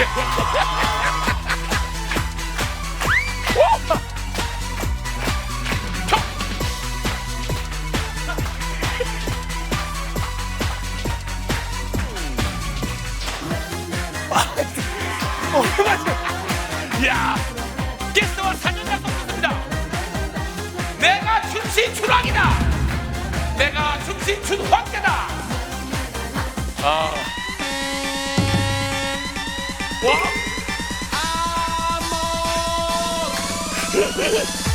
야, 게스트와 사전자 속습니다 내가 춤신 출왕이다. 내가 춤신 춘황제다. 아. 와.